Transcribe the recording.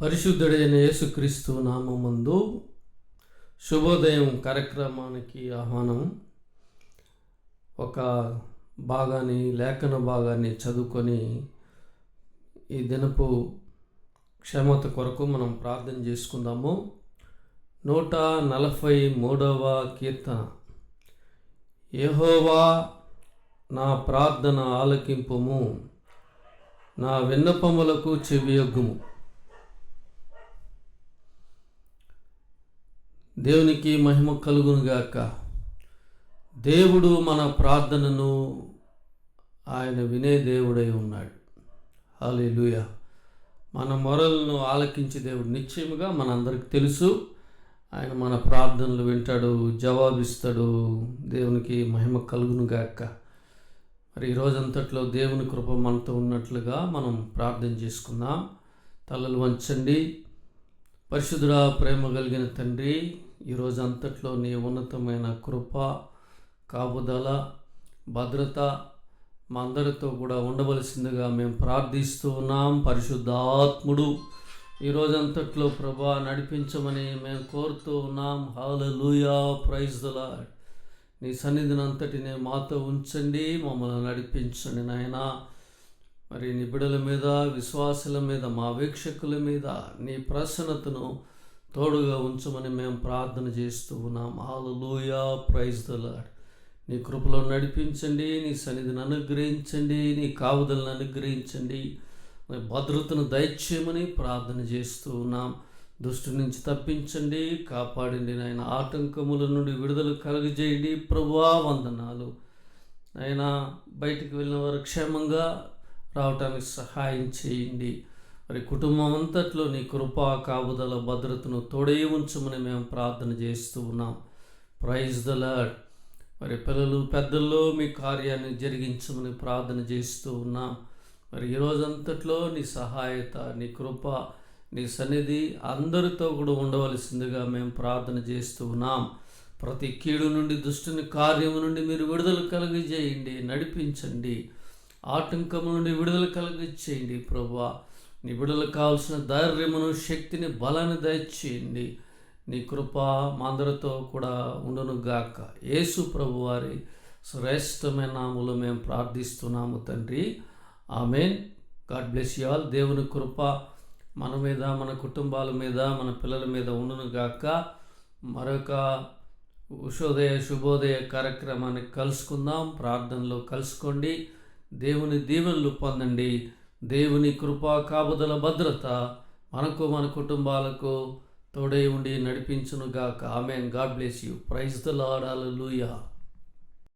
పరిశుద్ధుడైన యేసుక్రీస్తు నామందు శుభోదయం కార్యక్రమానికి ఆహ్వానం. ఒక భాగాన్ని లేఖన భాగాన్ని చదువుకొని ఈ దినపు క్షమత కొరకు మనం ప్రార్థన చేసుకుందాము. నూట నలభై మూడవ కీర్తన. యహోవా నా ప్రార్థన ఆలకింపుము నా విన్నపములకు చెవియొగ్గుము. దేవునికి మహిమ కలుగునుగాక. దేవుడు మన ప్రార్థనను ఆయన వినే దేవుడై ఉన్నాడు. అలే లూయ మన మొరలను ఆలకించే దేవుడు నిశ్చయముగా మనందరికి తెలుసు. ఆయన మన ప్రార్థనలు వింటాడు జవాబిస్తాడు. దేవునికి మహిమ కలుగునుగాక. మరి ఈ రోజంతట్లో దేవుని కృప మనతో ఉన్నట్లుగా మనం ప్రార్థన చేసుకుందాం. తలలు వంచండి. పరిశుద్ధుడ ప్రేమ కలిగిన తండ్రి ఈరోజు అంతట్లో నీ ఉన్నతమైన కృప కాపుదల భద్రత మా అందరితో కూడా ఉండవలసిందిగా మేము ప్రార్థిస్తూ ఉన్నాం. పరిశుద్ధాత్ముడు ఈ రోజంతట్లో ప్రభా నడిపించమని మేము కోరుతూ ఉన్నాం. హాలూయా ప్రైజ్ నీ సన్నిధిని అంతటిని మాతో ఉంచండి మమ్మల్ని నడిపించండి నాయనా. మరి నీ బిడల మీద విశ్వాసుల మీద మా వీక్షకుల మీద నీ ప్రసన్నతను తోడుగా ఉంచమని మేము ప్రార్థన చేస్తూ ఉన్నాం. హాలూయా ప్రైజ్ ద నీ కృపలో నడిపించండి నీ సన్నిధిని అనుగ్రహించండి నీ కావుదలను అనుగ్రహించండి. భద్రతను దయచేయమని ప్రార్థన చేస్తూ ఉన్నాం. దుష్టు నుంచి తప్పించండి కాపాడండి నాయన. ఆటంకముల నుండి విడుదల కలుగజేయండి. ప్రభువా వందనాలు. ఆయన బయటికి వెళ్ళిన వారు క్షేమంగా రావటానికి సహాయం చేయండి. మరి కుటుంబం అంతట్లో నీ కృపా కాపుదల భద్రతను తోడే ఉంచమని మేము ప్రార్థన చేస్తూ ఉన్నాం. ప్రైజ్ ద లాడ్ మరి పిల్లలు పెద్దల్లో మీ కార్యాన్ని జరిగించమని ప్రార్థన చేస్తూ ఉన్నాం. మరి ఈ రోజంతట్లో నీ సహాయత నీ కృప నీ సన్నిధి అందరితో కూడా ఉండవలసిందిగా మేము ప్రార్థన చేస్తూ ఉన్నాం. ప్రతి కీడు నుండి దుష్టుని కార్యము నుండి మీరు విడుదల కలిగజేయండి నడిపించండి. ఆటంకం నుండి విడుదల కలిగించేయండి ప్రభా. నీ విడుదల కావాల్సిన ధైర్యమును శక్తిని బలాన్ని దయచేయండి. నీ కృప మా అందరితో కూడా ఉండును గాక. యేసు ప్రభు వారి శ్రేష్టమైన నాములు మేము ప్రార్థిస్తున్నాము తండ్రి. Amen. God bless you all. దేవుని కృప మన మీద మన కుటుంబాల మీద మన పిల్లల మీద ఉండును గాక. మరొక ఉషోదయ శుభోదయ కార్యక్రమాన్ని కలుసుకుందాం. ప్రార్థనలో కలుసుకోండి. దేవుని దీవెనలు పొందండి దేవుని కృపా కాపుదల భద్రత మనకు మన కుటుంబాలకు తోడై ఉండి నడిపించునుగాక. Amen. God bless you. Praise the lord లూయా